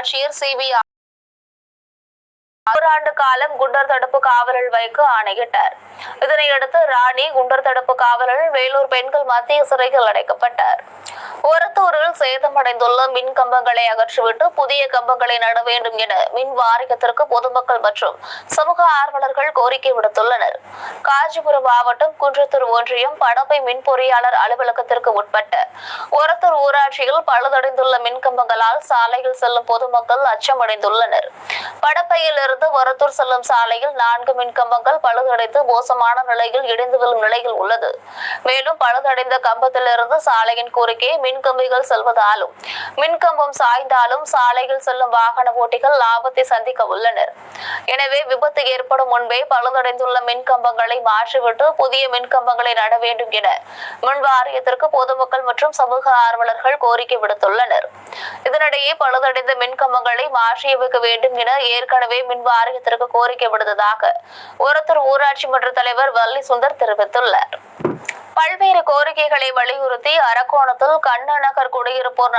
ஆட்சியர் C V ஆண்டு காலம் குண்டர் தடுப்பு காவலில் வைக்க ஆணையிட்டார். இதனையடுத்து ராணி குண்டர் தடுப்பு காவலர் வேலூர் பெண்கள் மத்திய சிறையில் அடைக்கப்பட்டார். ஒரத்தூரில் சேதமடைந்துள்ள மின் கம்பங்களை அகற்றிவிட்டு புதிய கம்பங்களை நட வேண்டும் என மின் வாரியத்திற்கு பொதுமக்கள் மற்றும் சமூக ஆர்வலர்கள் கோரிக்கை விடுத்துள்ளனர். காஞ்சிபுரம் மாவட்டம் குன்றத்தூர் ஒன்றியம் படப்பை மின் பொறியாளர் அலுவலகத்திற்கு உட்பட்ட ஒரத்தூர் ஊராட்சியில் பழுதடைந்துள்ள மின் கம்பங்களால் சாலையில் செல்லும் பொதுமக்கள் அச்சமடைந்துள்ளனர். படப்பையில் இருந்து ஒரத்தூர் செல்லும் சாலையில் நான்கு மின் கம்பங்கள் பழுதடைந்து மோசமான நிலையில் இடிந்து விழும் நிலையில் உள்ளது. மேலும் பழுதடைந்த கம்பத்திலிருந்து சாலையின் குறுக்கே மின் கம்பிகள் செல்வதாலும் மின் கம்பம் சாய்ந்தாலும் சாலையில் செல்லும் வாகன ஓட்டிகள் லாபத்தை சந்திக்க உள்ளனர். எனவே விபத்து ஏற்படும் முன்பே பழுதடைந்துள்ள மின் கம்பங்களை மாற்றிவிட்டு புதிய மின் கம்பங்களை நட வேண்டும் என மின் வாரியத்திற்கு பொதுமக்கள் மற்றும் சமூக ஆர்வலர்கள் கோரிக்கை விடுத்துள்ளனர். இதனிடையே பழுதடைந்த மின் கம்பங்களை மாற்றியமைக்க வேண்டும் என ஏற்கனவே மின் வாரியத்திற்கு கோரிக்கை விடுத்ததாக ஒருத்தர் ஊராட்சி மன்ற தலைவர் வள்ளி சுந்தர் தெரிவித்துள்ளார். பல்வேறு கோரிக்கைகளை வலியுறுத்தி அரக்கோணத்தில் கண்ணநகர் குடியிருப்போர்